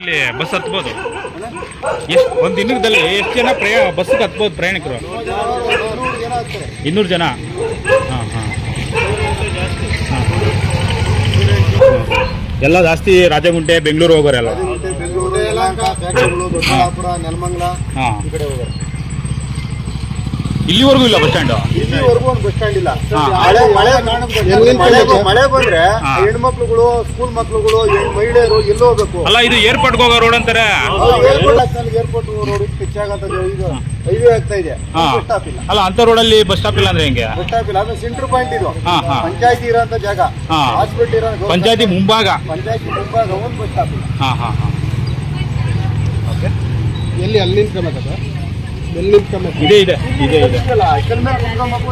ಇಲ್ಲಿ ಬಸ್ ಹತ್ಬೋದು. ಎಷ್ಟು, ಒಂದು ದಿನದಲ್ಲಿ ಎಷ್ಟು ಜನ ಪ್ರಯಾಣ ಬಸ್ಸಿಗೆ ಹತ್ಬೋದು ಪ್ರಯಾಣಿಕರು? ಇನ್ನೂರು ಜನ? ಎಲ್ಲ ಜಾಸ್ತಿ ರಾಜಗುಂಟೆ, ಬೆಂಗಳೂರು ಹೋಗೋರೆಲ್ಲ ಹಾಂ ಇಲ್ಲಿವರೆಗೂ ಇಲ್ಲ ಬಸ್ ಸ್ಟ್ಯಾಂಡ್. ಇಲ್ಲಿವರೆಗೂ ಒಂದು ಬಸ್ ಸ್ಟ್ಯಾಂಡ್ ಇಲ್ಲ. ಮಳೆ ಮಳೆ ಮಳೆ ಮಳೆ ಬಂದ್ರೆ. ಹೆಣ್ಮಕ್ಳುಗಳು ಸ್ಕೂಲ್ ಮಕ್ಳುಗಳು ಹೆಣ್- ಮಹಿಳೆಯರು ಎಲ್ಲಿ ಹೋಗ್ಬೇಕು. ಅಲ್ಲ ಇದು ಏರ್ಪೋರ್ಟ್ಗೆ ಹೋಗೋ ರೋಡ್ ಅಂತಾರೆ. ಏರ್ಪೋರ್ಟ್ ರೋಡ್ ಹೆಚ್ಚಾಗಂತ ಇದು ಹೈವೇ ಆಗ್ತಾ ಇದೆ. ಹಾ. ಬಸ್ ಸ್ಟಾಪ್ ಇಲ್ಲ. ಅಲ್ಲ ಅಂತ ರೋಡಲ್ಲಿ ಬಸ್ ಸ್ಟಾಪ್ ಇಲ್ಲ ಅಂದ್ರೆ ಹೆಂಗೆ? ಬಸ್ ಸ್ಟಾಪ್ ಇಲ್ಲ. ಅದು ಸೆಂಟ್ರ್ ಪಾಯಿಂಟ್ ಇದು. ಹಾ, ಹಾ. ಪಂಚಾಯತಿ ಇರೋಂತ ಜಾಗ. ಹಾ. ಹಾಸ್ಪಿಟಲ್ ಇರೋ ಪಂಚಾಯತಿ ಮುಂಭಾಗ. ಪಂಚಾಯತಿ ಮುಂಭಾಗ ಒಂದು ಬಸ್ ಸ್ಟಾಪ್ ಇಲ್ಲ. ಹಾ ಹಾ ಹಾ. ಎಲ್ಲಿ ಅಲ್ಲಿ ನಿಂತ್ಕೊಬೇಕು ಇದೆ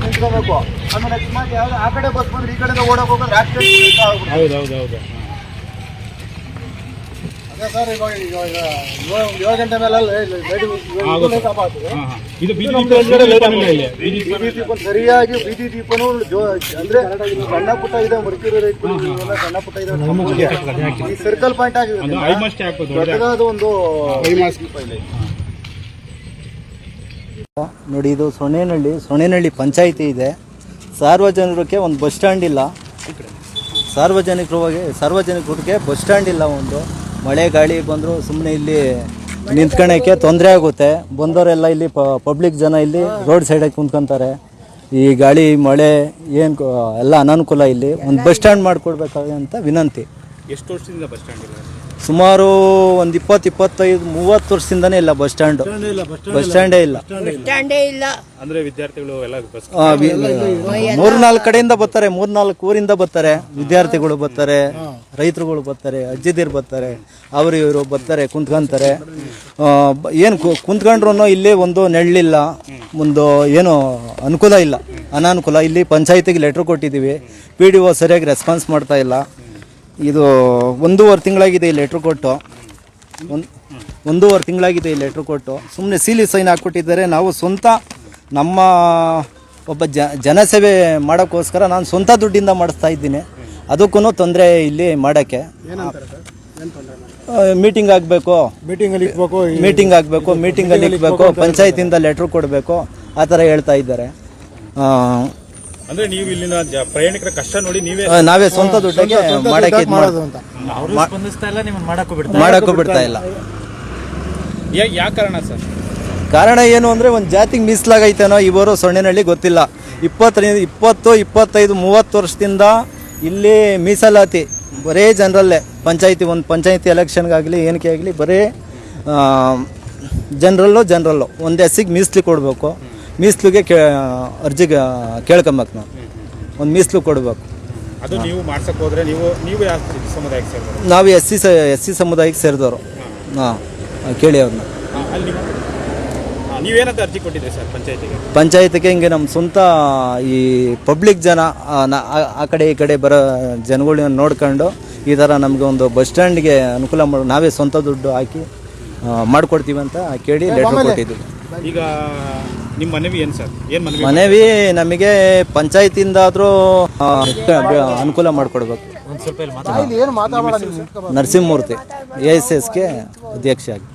ನಿಂತ್ಕೊಬೇಕು ಆಮೇಲೆ ಅಕಸ್ಮಾತ್ ಯಾವ್ದು ಆ ಕಡೆ ಬಸ್ ಬಂದ್ರೆ ಈ ಕಡೆ ಓಡಕ್ ಹೋಗೋದು ಆಕ್ಸಿಡೆಂಟ್ ಹೌದು ಹೌದು ಹೌದು. ಅದೇ ಸರ್ ಇವಾಗ ಇವಾಗ ಏಳು- ಏಳು ಗಂಟೆ ಮೇಲೆ ಇದು ಬೀದಿ ದೀಪ ಸರಿಯಾಗಿ ಬೀದಿ ದೀಪನು ಅಂದ್ರೆ ಸಣ್ಣ ಪುಟ್ಟ ಇದೆ ಸಣ್ಣ ಪುಟ್ಟ ಇದೆ ಈ ಸರ್ಕಲ್ ಪಾಯಿಂಟ್ ಆಗಿದೆ. ದೊಡ್ಡದಾದ ಒಂದು ನೋಡಿ, ಇದು ಸೊಣೇನಹಳ್ಳಿ ಸೊಣೇನಹಳ್ಳಿ ಪಂಚಾಯಿತಿ ಇದೆ. ಸಾರ್ವಜನಿಕರಿಗೆ ಒಂದು ಬಸ್ ಸ್ಟ್ಯಾಂಡ್ ಇಲ್ಲ. ಸಾರ್ವಜನಿಕರಿಗೆ ಸಾರ್ವಜನಿಕರಿಗೆ ಬಸ್ ಸ್ಟ್ಯಾಂಡ್ ಇಲ್ಲ ಒಂದು. ಮಳೆ, ಗಾಳಿ ಬಂದರೂ ಸುಮ್ಮನೆ ಇಲ್ಲಿ ನಿಂತ್ಕೊಳ್ಳೋಕ್ಕೆ ತೊಂದರೆ ಆಗುತ್ತೆ. ಬಂದವರೆಲ್ಲ ಇಲ್ಲಿ ಪಬ್ಲಿಕ್ ಜನ ಇಲ್ಲಿ ರೋಡ್ ಸೈಡಾಗಿ ಕುಂತ್ಕೊಂತಾರೆ. ಈ ಗಾಳಿ, ಮಳೆ ಏನು ಎಲ್ಲ ಅನಾನುಕೂಲ ಇಲ್ಲಿ. ಒಂದು ಬಸ್ ಸ್ಟ್ಯಾಂಡ್ ಮಾಡಿಕೊಡ್ಬೇಕಾಗಿ ಅಂತ ವಿನಂತಿ. ಎಷ್ಟು ವರ್ಷದಿಂದ ಬಸ್ ಸ್ಟ್ಯಾಂಡ್ ಇಲ್ಲ? ಸುಮಾರು ಒಂದು ಇಪ್ಪತ್ತು ಇಪ್ಪತ್ತೈದು ಮೂವತ್ತು ವರ್ಷದಿಂದನೇ ಇಲ್ಲ ಬಸ್ ಸ್ಟ್ಯಾಂಡು. ಬಸ್ ಸ್ಟ್ಯಾಂಡೇ ಇಲ್ಲ. ಸ್ಟ್ಯಾಂಡೇ ಇಲ್ಲ. ಅಂದ್ರೆ ವಿದ್ಯಾರ್ಥಿಗಳು ಎಲ್ಲ ಬಸ್ ಮೂರ್ನಾಲ್ಕು ಕಡೆಯಿಂದ ಬರ್ತಾರೆ ಮೂರ್ನಾಲ್ಕು ಊರಿಂದ ಬರ್ತಾರೆ. ವಿದ್ಯಾರ್ಥಿಗಳು ಬರ್ತಾರೆ ರೈತರುಗಳು ಬರ್ತಾರೆ ಅಜ್ಜಿದಿರು ಬರ್ತಾರೆ ಅವರು ಇವರು ಬರ್ತಾರೆ ಕುಂತ್ಕೊಂತಾರೆ. ಏನು ಕುಂತ್ಕೊಂಡ್ರು ಇಲ್ಲಿ ಒಂದು ನೆಳ್ಳಿಲ್ಲ ಒಂದು ಏನು ಅನುಕೂಲ ಇಲ್ಲ. ಅನಾನುಕೂಲ. ಇಲ್ಲಿ ಪಂಚಾಯತಿಗೆ ಲೆಟ್ರ್ ಕೊಟ್ಟಿದ್ದೀವಿ. ಪಿ ಡಿ ಒ ಸರಿಯಾಗಿ ರೆಸ್ಪಾನ್ಸ್ ಮಾಡ್ತಾ ಇಲ್ಲ. ಇದು ಒಂದೂವರೆ ತಿಂಗಳಾಗಿದೆ ಈ ಲೆಟ್ರ್ ಕೊಟ್ಟು. ಒಂದು ಒಂದೂವರೆ ತಿಂಗಳಾಗಿದೆ ಈ ಲೆಟ್ರ್ ಕೊಟ್ಟು. ಸುಮ್ಮನೆ ಸೀಲಿ ಸೈನ್ ಹಾಕ್ಕೊಟ್ಟಿದ್ದಾರೆ ನಾವು ಸ್ವಂತ ನಮ್ಮ ಒಬ್ಬ ಜ ಜನಸೇವೆ ಮಾಡೋಕ್ಕೋಸ್ಕರ ನಾನು ಸ್ವಂತ ದುಡ್ಡಿಂದ ಮಾಡಿಸ್ತಾ ಇದ್ದೀನಿ. ಅದಕ್ಕೂ ತೊಂದರೆ ಇಲ್ಲಿ ಮಾಡೋಕ್ಕೆ. ಮೀಟಿಂಗ್ ಆಗಬೇಕು. ಮೀಟಿಂಗ್ ಅಲ್ಲಿ ಇಕ್ಬೇಕು ಮೀಟಿಂಗ್ ಆಗಬೇಕು ಮೀಟಿಂಗಲ್ಲಿ ಇಕ್ಬೇಕು ಪಂಚಾಯತಿಂದ ಲೆಟ್ರ್ ಕೊಡಬೇಕು ಆ ಥರ ಹೇಳ್ತಾ ಇದ್ದಾರೆ. ಅಂದ್ರೆ ನೀವು ಇಲ್ಲಿನ ಪ್ರಯಾಣಿಕರ ಕಷ್ಟ ನೋಡಿ ನೀವೇ ನಾವೇ ಸ್ವಂತ ದುಡ್ಡಿಗೆ ಮಾಡಕ್ಕೆ ಇದು ಮಾಡೋದು ಅಂತ? ಮಾಡೋಕ್ಕೂ ಬಿಡ್ತಾ ಇಲ್ಲ. ಯಾಕೆ ಯಾವ ಕಾರಣ ಸರ್? ಕಾರಣ ಏನು ಅಂದರೆ ಒಂದು ಜಾತಿಗೆ ಮೀಸಲಾಗೈತೇನೋ ಇವರು ಸೊಣ್ಣೆನಹಳ್ಳಿ ಗೊತ್ತಿಲ್ಲ. ಇಪ್ಪತ್ತರಿಂದ ಇಪ್ಪತ್ತು ಇಪ್ಪತ್ತೈದು ಮೂವತ್ತು ವರ್ಷದಿಂದ ಇಲ್ಲಿ ಮೀಸಲಾತಿ ಬರೇ ಜನರಲ್ಲೇ ಪಂಚಾಯತಿ ಒಂದು ಪಂಚಾಯತಿ ಎಲೆಕ್ಷನ್ಗಾಗಲಿ ಏನಕ್ಕೆ ಆಗಲಿ ಬರೀ ಜನರಲ್ಲೋ ಜನರಲ್ಲೋ ಒಂದು ಎಸ್ಸಿಗೆ ಮೀಸಲಿ ಕೊಡಬೇಕು. ಮೀಸಲಿಗೆ ಕೇ ಅರ್ಜಿಗೆ ಕೇಳ್ಕೊಬೇಕು ನಾವು. ಒಂದು ಮೀಸಲು ಕೊಡಬೇಕು. ಅದು ನೀವು ಮಾಡ್ಸಕ್ಕೆ ಹೋದ್ರೆ ನೀವು ನೀವು ಯಾವ ಸಮುದಾಯಕ್ಕೆ ಸೇರಿದ್ರು ನಾವು ಎಸ್ ಸಿ ಸ ಎಸ್ ಸಿ ಸಮುದಾಯಕ್ಕೆ ಸೇರಿದವರು. ಹಾಂ. ಕೇಳಿ ಅವ್ರನ್ನ ಅಲ್ಲಿ ನೀವೇನಂತ ಅರ್ಜಿ ಕೊಟ್ಟಿದ್ರಿ ಸರ್ ಪಂಚಾಯತಿಗೆ? ಪಂಚಾಯತಿಗೆ ಹಿಂಗೆ ನಮ್ಮ ಸ್ವಂತ ಈ ಪಬ್ಲಿಕ್ ಜನ ಆ, ಕಡೆ ಈ ಕಡೆ ಬರೋ ಜನಗಳನ್ನ ನೋಡ್ಕೊಂಡು ಈ ಥರ ನಮಗೆ ಒಂದು ಬಸ್ ಸ್ಟ್ಯಾಂಡ್ಗೆ ಅನುಕೂಲ ಮಾಡಿ ನಾವೇ ಸ್ವಂತ ದುಡ್ಡು ಹಾಕಿ ಮಾಡಿಕೊಡ್ತೀವಿ ಮಾಡ್ಕೊಡ್ತೀವಿ ಅಂತ ಕೇಳಿ ಲೆಟ್ರ್ ಕೊಟ್ಟಿದ್ವಿ ಈಗ ನಿಮ್ಮ ಮನವಿ ಏನು ಸರ್? ಏನು ಮನವಿ ಮನವಿ ನಮಗೆ ಪಂಚಾಯತಿಂದಾದರೂ ಅನುಕೂಲ ಮಾಡಿಕೊಡ್ಬೇಕು. ನರಸಿಂಹಮೂರ್ತಿ ಎ ಎಸ್ ಎಸ್ಗೆ ಅಧ್ಯಕ್ಷ ಆಗಿ.